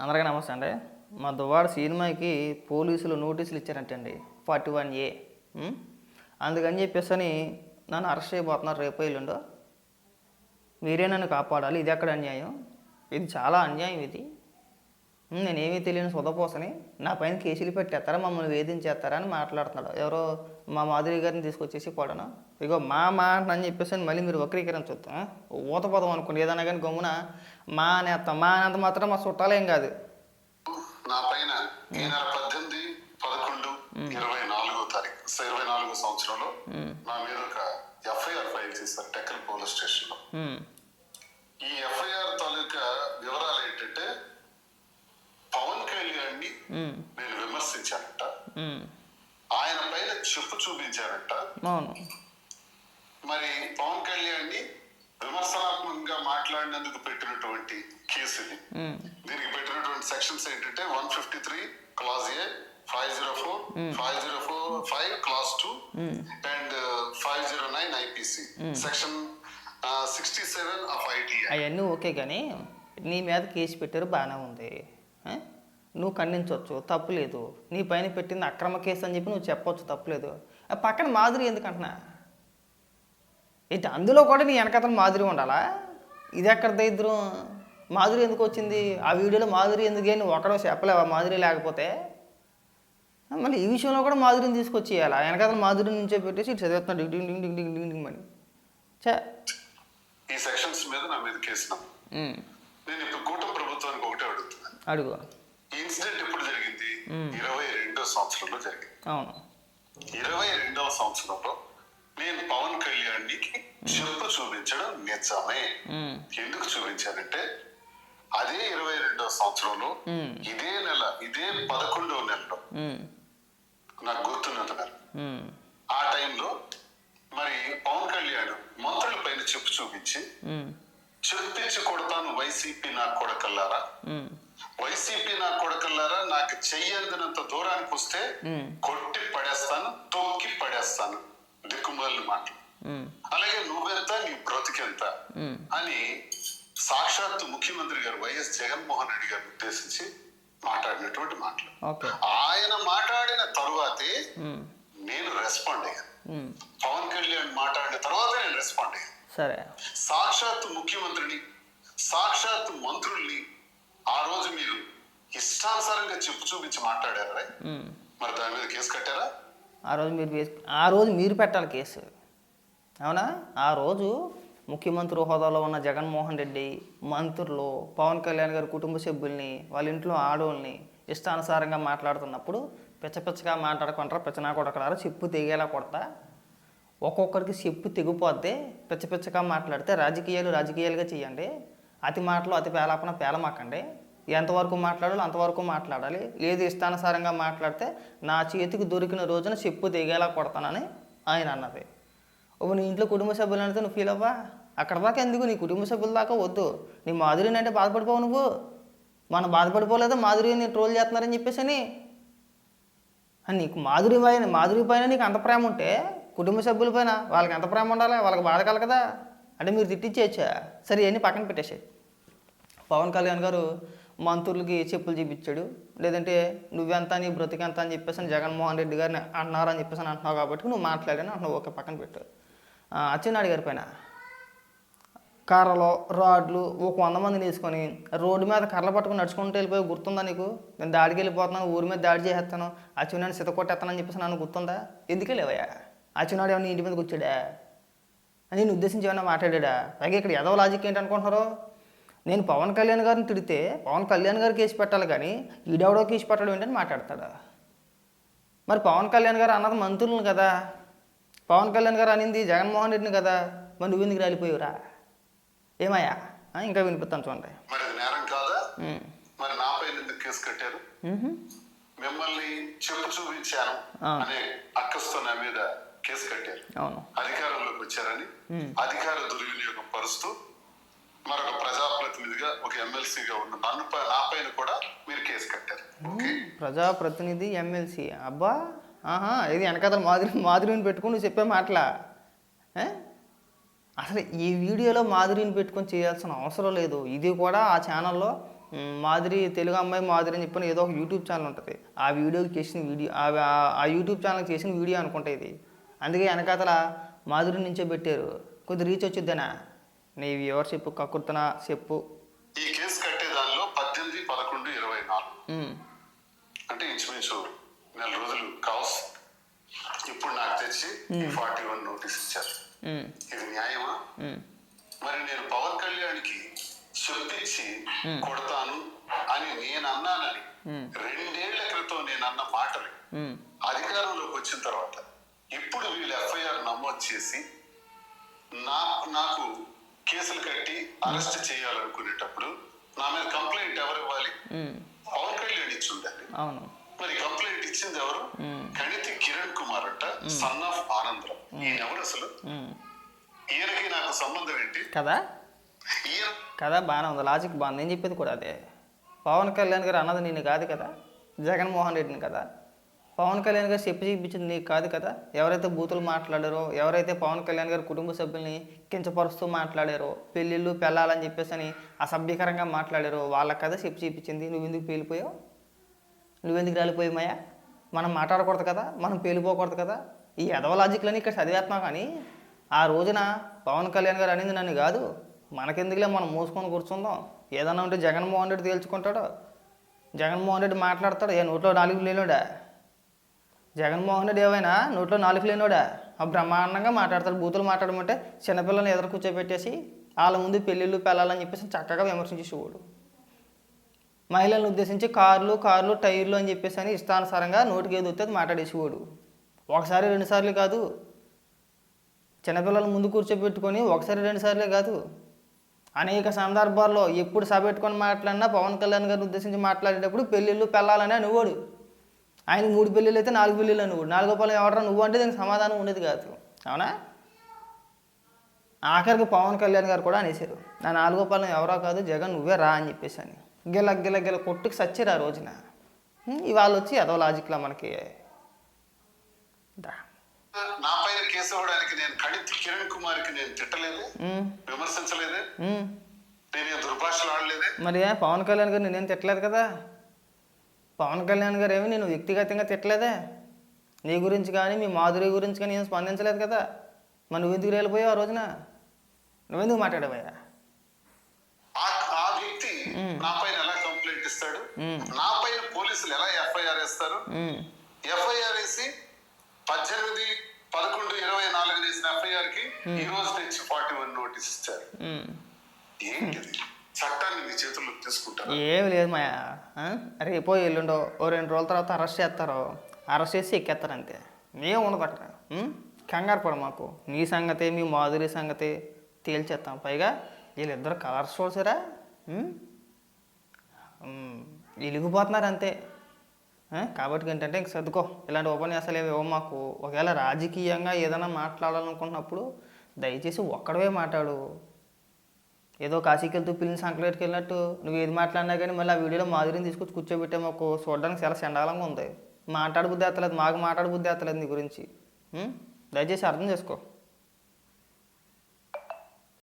అందరికీ నమస్తే అండి. మా దువ్వాడ సినిమాకి పోలీసులు నోటీసులు ఇచ్చారంటండి. ఫార్టీ వన్ ఏ. అందుకని చెప్పేసి అని నన్ను అరెస్ట్ చేయబోతున్నారు రేపు ఎల్లుండో. మీరే నన్ను కాపాడాలి. ఇది ఎక్కడ అన్యాయం? ఇది చాలా అన్యాయం ఇది. నేనేమీ తెలియని సొదపోసని నా పైన కేసులు పెట్టేస్తారా మమ్మల్ని వేధించేస్తారా అని మాట్లాడుతున్నాడు. ఎవరో మా మాధురి గారిని తీసుకొచ్చేసి కూడాను ఇగో మా మా అని చెప్పేసి మళ్ళీ మీరు వక్రీకరించొద్దు? ఊత పదం అనుకోండి. ఏదైనా కానీ గమ్మున మా అనేస్తాం మా అనేంత మాత్రం మా చుట్టాలేం కాదు. నా పైన ఈ నెల పద్దెనిమిది పదకొండు ఇరవై నాలుగో తారీఖు ఇరవై నాలుగో సంవత్సరంలో నా మీద ఒక ఎఫ్ఐఆర్ ఫైల్ చేశారు టెక్కల్ పోలీస్ స్టేషన్ ఆయన పైన చెప్పు చూపించానంట అవును. మరి పవన్ కళ్యాణ్ని విమర్శనాత్మకంగా మాట్లాడినందుకు పెట్టినటువంటి కేసు ఇది ఉమ్, దీనికి పెట్టినటువంటి సెక్షన్స్ ఏంటంటే one fifty three class A five zero four five zero four five class two and five zero nine IPC. Section sixty seven of IT అవన్నీ ఓకే కానీ నీ మీద కేసు పెట్టారు బాగానే ఉంది? నువ్వు ఖండించవచ్చు తప్పులేదు నీ పైన పెట్టింది అక్రమ కేసు అని చెప్పి నువ్వు చెప్పొచ్చు తప్పులేదు పక్కన మాధురి ఎందుకంటున్నా? ఏంటి అందులో కూడా నీ వెనకతను మాధురి ఉండాలా? ఇది ఎక్కడ దరిద్రం మాధురి ఎందుకు వచ్చింది? ఆ వీడియోలో మాధురి ఎందుకు నువ్వు ఒక్కడో చెప్పలేవా మాధురి లేకపోతే? మళ్ళీ ఈ విషయంలో కూడా మాధురిని తీసుకొచ్చి ఇవ్వాలా వెనకతను మాధురి నుంచే పెట్టేసి ఇటు చదివేస్తున్నాడు డింగ్ డింగ్ డింగ్ డింగ్ డింగ్ డింగ్ అని చే ఈ సెక్షన్స్ మీద నా మీద కేసు. నేను ఇప్పుడు కూటమి ప్రభుత్వానికి ఒకటే అడుగు. ఇన్సిడెంట్ ఎప్పుడు జరిగింది? ఇరవై రెండో సంవత్సరంలో జరిగింది. అవును. ఇరవై రెండవ సంవత్సరంలో నేను పవన్ కళ్యాణ్ చెప్పు చూపించడం నిజమే. ఎందుకు చూపించానంటే అదే ఇరవై రెండవ సంవత్సరంలో ఇదే నెల ఇదే పదకొండవ నెలలో నాకు గుర్తున్నంత ఆ టైంలో మరి పవన్ కళ్యాణ్ మంత్రుల పైన చెప్పు చూపించి ఉమ్, చెప్పించి కొడతాను వైసీపీ నా కొడకల్లారా? వైసీపీ నా కొడకల్లారా? నాకు చెయ్యందినంత దూరానికి వస్తే కొట్టి పడేస్తాను తొక్కి పడేస్తాను. దిక్కుమాలిన మాటలు. అలాగే నువ్వెంత నీ బ్రతికెంత? అని సాక్షాత్తు ముఖ్యమంత్రి గారు వైఎస్ జగన్మోహన్ రెడ్డి గారిని ఉద్దేశించి మాట్లాడినటువంటి మాటలు. ఆయన మాట్లాడిన తరువాతే నేను రెస్పాండ్ అయ్యాను పవన్ కళ్యాణ్ మాట్లాడిన తర్వాత నేను రెస్పాండ్ అయ్యాను సరే. సాక్షాత్తు ముఖ్యమంత్రిని సాక్షాత్తు మంత్రుల్ని ఆ రోజు మీరు ఇష్టానుసారంగా చెప్పు చూపించి మాట్లాడారా. మరి దాని మీద కేసు కట్టారా? ఆ రోజు మీరు ఆ రోజు మీరు పెట్టాలి కేసు. అవునా? ఆ రోజు ముఖ్యమంత్రి హోదాలో ఉన్న జగన్మోహన్ రెడ్డి మంత్రులు పవన్ కళ్యాణ్ గారి కుటుంబ సభ్యుల్ని వాళ్ళ ఇంట్లో ఆడవాళ్ళని ఇష్టానుసారంగా మాట్లాడుతున్నప్పుడు పిచ్చ పిచ్చగా మాట్లాడుకుంటారా పిచ్చనా కొడకలారా చెప్పు తెగేలా కొడతా. ఒక్కొక్కరికి చెప్పు తెగిపోద్ది. పిచ్చ పిచ్చగా మాట్లాడితే రాజకీయాలు రాజకీయాలుగా చేయండి. అతి మాటలు అతి పేలాపన పేలమాకండి. ఎంతవరకు మాట్లాడాలో అంతవరకు మాట్లాడాలి. లేదు ఇష్టానుసారంగా మాట్లాడితే నా చేతికి దొరికిన రోజున చెప్పు తెగేలా కొడతానని ఆయన అన్నది. ఓ నీ ఇంట్లో కుటుంబ సభ్యులు అంటే నువ్వు ఫీల్ అవ్వా? అక్కడ దాకా ఎందుకు? నీ కుటుంబ సభ్యుల దాకా వద్దు. నీ మాధురిని అంటే బాధపడిపోవు నువ్వు. మనం బాధపడిపోలేదా? మాధురిని ట్రోల్ చేస్తున్నారని చెప్పేసి అని అని నీకు మాధురి పైన మాధురి పైన నీకు అంత ప్రేమ ఉంటే కుటుంబ సభ్యుల పైన వాళ్ళకి ఎంత ప్రేమ ఉండాలి? వాళ్ళకి బాధ కలగదా అంటే మీరు తిట్టించేయచ్చా సరే ఇవన్నీ పక్కన పెట్టేసాయి. పవన్ కళ్యాణ్ గారు మంత్రులకి చెప్పులు చూపించాడు. లేదంటే నువ్వెంత నీ బ్రతికెంత అని చెప్పేసి అని జగన్మోహన్ రెడ్డి గారిని అన్నారు అని చెప్పేసి అని అంటున్నావు కాబట్టి నువ్వు మాట్లాడాను అంటున్నావు ఓకే పక్కన పెట్టు. ఆ, అచ్చెన్నాయుడు గారి పైన. కర్రలు రాడ్లు ఒక వంద మందిని తీసుకొని రోడ్డు మీద కర్రలు పట్టుకొని నడుచుకుంటూ వెళ్ళిపోయి గుర్తుందా నీకు? నేను దాడికి వెళ్ళిపోతున్నాను ఊరి మీద దాడి చేసేస్తాను ఆ సిత కొట్టేస్తానని చెప్పేసి నన్ను గుర్తుందా? ఎందుకే లేవయ్యా ఆ చిన్నాడు ఏమన్నా ఇంటి మీద కూర్చాడా అని నేను ఉద్దేశించి ఏమైనా మాట్లాడా పైగా ఇక్కడ ఎదవ లాజిక్ ఏంటి అనుకుంటున్నారు నేను పవన్ కళ్యాణ్ గారిని తిడితే పవన్ కళ్యాణ్ గారు కేసు పెట్టాలి కానీ ఈడెవడో కేసు పెట్టడం ఏంటని మాట్లాడతాడా? మరి పవన్ కళ్యాణ్ గారు అన్నది మంత్రులను కదా. పవన్ కళ్యాణ్ గారు అనింది జగన్మోహన్ రెడ్డిని కదా. మరి నువ్వు ఎందుకు రాలిపోయావురా? ఏమయ్యా? ఇంకా వినిపిస్తాను చూడండి. మరి అది నేరం కాదా. మరి నా పైన ఎందుకు కేసు కట్టారు. మిమ్మల్ని చెప్పు చూపించాను. అనే అక్కస్తో నా మీద కేసు కట్టారు. అవును. అధికారంలోకి వచ్చారని. అధికార దుర్వినియోగం పరుస్తూ మరొక ప్రజాప్రతినిధిగా ఒక ఎమ్మెల్సీగా ఉన్న నన్ను నా పైన కూడా మీరు కేసు కట్టారు. ప్రజాప్రతినిధి ఎమ్మెల్సీ. అబ్బా! ఆహా! ఇది వెనకాతల మాధురి మాధురిని పెట్టుకుని నువ్వు చెప్పే మాటలా? అసలు ఈ వీడియోలో మాధురిని పెట్టుకొని చేయాల్సిన అవసరం లేదు. ఇది కూడా ఆ ఛానల్లో మాధురి తెలుగు అమ్మాయి మాధురి అని చెప్పిన ఏదో ఒక యూట్యూబ్ ఛానల్ ఉంటుంది. ఆ వీడియోకి చేసిన వీడియో ఆ యూట్యూబ్ ఛానల్కి చేసిన వీడియో అనుకుంటా ఇది. అందుకే వెనకాతల మాధురి నుంచే పెట్టారు కొద్ది రీచ్ వచ్చిద్దేనా? నీ వ్యూవర్షిప్ కక్కుర్తన? చెప్పు. ఈ కేసు కట్టే దానిలో పద్దెనిమిది పదకొండు ఇరవై నాలుగు. అంటే ఇంచుమించు నెల రోజులు కావచ్చు ఇప్పుడు నాకు తెచ్చి ఫార్టీ వన్ నోటీస్ ఇచ్చారు. ఇది న్యాయమా? మరి నేను పవన్ కళ్యాణ్కి చెప్పించి కొడతాను అని నేను అన్నానని రెండేళ్ళ క్రితం నేను అన్న మాటలు అధికారంలోకి వచ్చిన తర్వాత ఇప్పుడు వీళ్ళు ఎఫ్ఐఆర్ నమోదు చేసి నా నాకు కేసులు కట్టి అరెస్ట్ చేయాలనుకునేటప్పుడు నా మీద కంప్లైంట్ ఎవరు ఇవ్వాలి? పవన్ కళ్యాణ్ ఇచ్చి ఉండాలి అవును. మరి కంప్లైంట్ ఇచ్చింది ఎవరు? కణితి కిరణ్ కుమార్ అంట సన్ ఆఫ్ ఆనందరావు. ఈయన ఎవరు అసలు. ఈయనకి నాకు సంబంధం ఏంటి? కదా? ఈయన కదా బాగానే ఉంది. లాజిక్ బాగుంది. నేను చెప్పేది కూడా అదే. పవన్ కళ్యాణ్ గారు అన్నది నేను కాదు కదా? జగన్మోహన్ రెడ్డిని కదా? పవన్ కళ్యాణ్ గారు చెప్పి చూపించింది నీకు కాదు కదా? ఎవరైతే బూతులు మాట్లాడారో ఎవరైతే పవన్ కళ్యాణ్ గారి కుటుంబ సభ్యుల్ని కించపరుస్తూ మాట్లాడారో పెళ్ళిళ్ళు పెళ్ళాలని చెప్పేసి అని అసభ్యకరంగా మాట్లాడారో వాళ్ళకి కదా చెప్పి చూపించింది. నువ్వు ఎందుకు పేలిపోయావు? నువ్వెందుకు రాలిపోయామయ్యా మనం మాట్లాడకూడదు కదా? మనం పేలిపోకూడదు కదా? ఈ ఎదవ లాజిక్లని ఇక్కడ చదివేస్తున్నాం కానీ ఆ రోజున పవన్ కళ్యాణ్ గారు అనేది నన్ను కాదు. మనకెందుకులే మనం మూసుకొని కూర్చుందాం? ఏదన్నా ఉంటే జగన్మోహన్ రెడ్డి తేల్చుకుంటాడు? జగన్మోహన్ రెడ్డి మాట్లాడతాడు? ఏ నోట్లో నాలుగు లేనుడా జగన్మోహన్ రెడ్డి ఏమైనా నోట్లో నాలుగు లేనోడా ఆ బ్రహ్మాండంగా మాట్లాడతాడు బూతులు మాట్లాడమంటే చిన్నపిల్లల్ని ఎదురు కూర్చోబెట్టేసి వాళ్ళ ముందు పెళ్ళిళ్ళు పెళ్ళాలని చెప్పేసి చక్కగా విమర్శించేసేవాడు. మహిళలను ఉద్దేశించి కార్లు కార్లు టైర్లు అని చెప్పేసి అని ఇష్టానుసారంగా నోటికి ఏది వచ్చేది మాట్లాడేసేవాడు. ఒకసారి రెండుసార్లు కాదు. చిన్నపిల్లల ముందు కూర్చోబెట్టుకొని ఒకసారి రెండుసార్లే కాదు. అనేక సందర్భాల్లో ఎప్పుడు సభ పెట్టుకొని మాట్లాడినా పవన్ కళ్యాణ్ గారిని ఉద్దేశించి మాట్లాడేటప్పుడు పెళ్ళిళ్ళు పెళ్ళాలని అనుకోడు ఆయన మూడు పెళ్ళిళ్ళు అయితే నాలుగు పెళ్ళిళ్ళు అనుకోడు నాలుగో పొలం ఎవడరా నువ్వు అంటే దీనికి సమాధానం ఉండేది కాదు. అవునా? ఆఖరికి పవన్ కళ్యాణ్ గారు కూడా అనేసారు నా నాలుగో పొలం ఎవరో కాదు జగన్ నువ్వే రా అని చెప్పేసి అని. గిల గిల గిల కొట్టుకు సచ్చారు ఆ రోజున. ఇవాళ వచ్చి అదో లాజిక్లా మనకి దా. నా పైన కేసు ఇవ్వడానికి నేను కణితి కిరణ్ కుమార్కి నేను తిట్టలేదే హ్మ్, విమర్శించలేదే. హ్మ్. నేను దుర్భాషలు ఆడలేదే? మరి ఏ, పవన్ కళ్యాణ్ గారు నేనేం తిట్టలేదు కదా? పవన్ కళ్యాణ్ గారు ఏమి నేను వ్యక్తిగతంగా తిట్టలేదే? నీ గురించి కానీ మీ మాధురి గురించి కానీ ఏం స్పందించలేదు కదా? మరి నువ్వు ఎందుకు వెళ్ళిపోయావు ఆ రోజున? నువ్వెందుకు మాట్లాడవయ్యా ఆ ఆ వ్యక్తి ఎలా కంప్లైంట్ ఇస్తాడు? పోలీసులు ఎలా ఎఫ్ఐఆర్ వేస్తారు? ఎఫ్ఐఆర్ వేసి పద్దెనిమిది పదకొండు ఇరవై నాలుగు వేసిన ఎఫ్ఐఆర్కి ఈ రోజు నుంచి ఫార్టీ వన్ నోటీస్ ఇచ్చారు. చట్టాన్ని మీ తీసుకుంటారు? ఏమి లేదు మాయా ఆ? రేపో ఎల్లుండో ఓ రెండు రోజుల తర్వాత అరెస్ట్ చేస్తారు. అరెస్ట్ చేసి ఎక్కేస్తారు అంతే. మేము ఉండదు అక్కడ కంగారు పడ మాకు. నీ సంగతే మీ మాధురి సంగతి తేల్చేస్తాం పైగా వీళ్ళిద్దరు కలర్స్ చూసారా? వెలిగిపోతున్నారు అంతే. కాబట్టి ఏంటంటే ఇంక సర్దుకో. ఇలాంటి ఉపన్యాసాలు ఏమి మాకు ఒకవేళ రాజకీయంగా ఏదైనా మాట్లాడాలనుకున్నప్పుడు దయచేసి ఒక్కడవే మాట్లాడు. ఏదో కాశీకి వెళ్తూ పిల్లిని సంకలేట్కి వెళ్ళినట్టు నువ్వు ఏది మాట్లాడినా కానీ మళ్ళీ ఆ వీడియోలో మాధురిని తీసుకొచ్చి కూర్చోబెట్టే మాకు చూడడానికి చాలా చండాలంగా ఉంది. మాట్లాడబుద్ధి ఎత్తలేదు మాకు మాట్లాడబుద్ధి ఎత్తలేదు నీ గురించి. దయచేసి అర్థం చేసుకో.